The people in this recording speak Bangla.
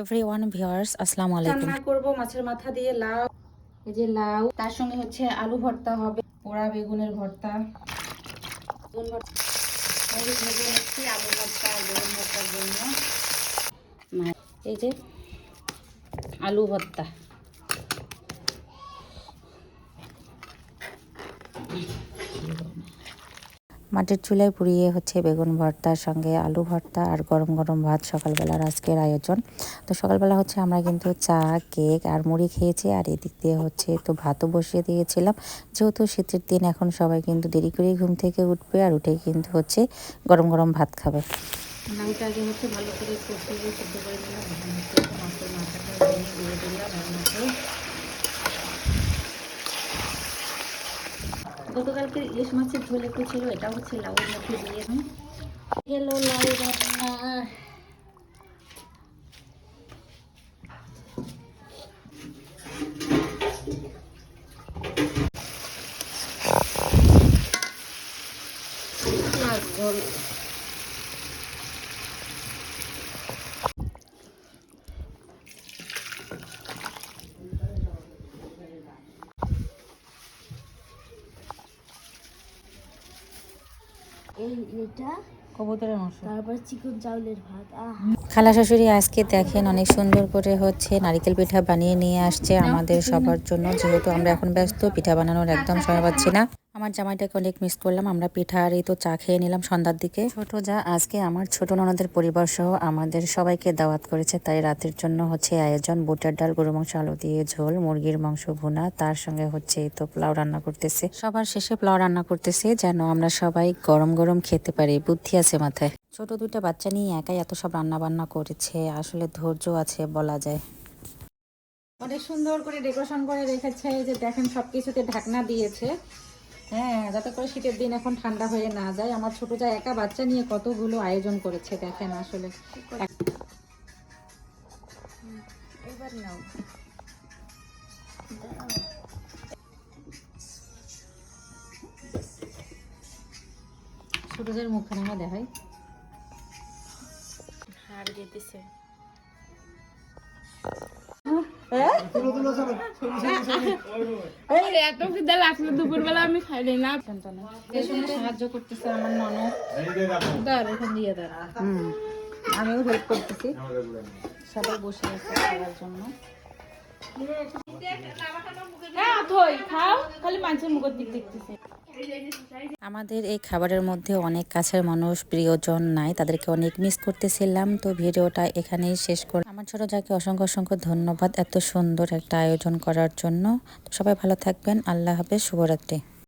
এভরিওয়ান ভিউয়ার্স আসসালামু আলাইকুম রান্না করব, মাছের মাথা দিয়ে লাউ। এই যে লাউ, তার সঙ্গে হচ্ছে আলু ভর্তা হবে, পোড়া বেগুনের ভর্তা। বেগুন ভর্তা আলু ভর্তা, বেগুন ভর্তার জন্য। এই যে আলু ভর্তা। মাটির চুলায় পুড়িয়ে হচ্ছে বেগুন ভর্তার সঙ্গে আলু ভর্তা আর গরম গরম ভাত সকালবেলার আজকের আয়োজন। তো সকালবেলা হচ্ছে আমরা কিন্তু চা, কেক আর মুড়ি খেয়েছি আর এদিক দিয়ে হচ্ছে তো ভাতও বসিয়ে দিয়েছিলাম। যেহেতু শীতের দিন, এখন সবাই কিন্তু দেরি করেই ঘুম থেকে উঠবে আর উঠেই কিন্তু হচ্ছে গরম গরম ভাত খাবে। ভালো করে এর মধ্যে গতকালকে ইলিশ মাছের ঝোল একটু ছিল এটা হচ্ছে লাউয়ের মধ্যে দিয়ে। দিই গেল লাউ রান্না। ঝোল। এই এটা কবুতরের মাংস। তারপর চিকন চাউলের ভাত খালা শাশুড়ি আজকে দেখেন অনেক সুন্দর করে হচ্ছে নারিকেল পিঠা বানিয়ে নিয়ে আসছে আমাদের সবার জন্য। যেহেতু আমরা এখন ব্যস্ত পিঠা বানানোর একদম সময় পাচ্ছি না। আমার জামাইটাকে অনেক মিস করলাম। আমরা পিঠা আর এই তো চা খেয়ে নিলাম সন্ধ্যার দিকে। ছোট যা আজকে আমার ছোট ননদের পরিবার সহ আমাদের সবাইকে দাওয়াত করেছে। তাই রাতের জন্য হচ্ছে আয়োজন বুটের ডাল গরু মাংস আলু দিয়ে ঝোল মুরগির মাংস ভুনা তার সঙ্গে হচ্ছে এই তো পোলাও রান্না করতেছে। সবার শেষে পোলাও রান্না করতেছে যেন আমরা সবাই গরম গরম খেতে পারি। বুদ্ধি আছে মাথায়। ছোট দুইটা বাচ্চা নিয়ে একাই এত সব রান্না বান্না করেছে আসলে ধৈর্য আছে বলা যায়। অনেক সুন্দর করে ডেকোরেশন করে রেখেছে এই যে দেখেন সব কিছুতে ঢাকনা দিয়েছে। হ্যাঁ যাতে করে শীতের দিন এখন ঠান্ডা হয়ে না যায়। আমার ছোট যা একা বাচ্চা নিয়ে কতগুলো আয়োজন করেছে দেখেন আসলে। এবার নাও। ছোটদের মুখখানে দেখাই। যেতেছে খিদে লাগল দুপুরবেলা আমি খাইলি না সাহায্য করতেছে আমার ননদ। দাঁড় এখন দিয়ে দাঁড়। আমিও হেল্প করতেছি। সবাই বসে আছে খাওয়ার জন্য। হ্যাঁ থই খাও খালি মানুষের মুখের দিক দেখতেছে। আমাদের এই খাবারের মধ্যে অনেক কাছের মানুষ প্রিয়জন নাই তাদেরকে অনেক মিস করতেছিলাম। তো ভিডিওটা এখানেই শেষ করে আমার ছোট যাকে অসংখ্য অসংখ্য ধন্যবাদ এত সুন্দর একটা আয়োজন করার জন্য। তো সবাই ভালো থাকবেন। আল্লাহ হাফেজ। শুভরাত্রি।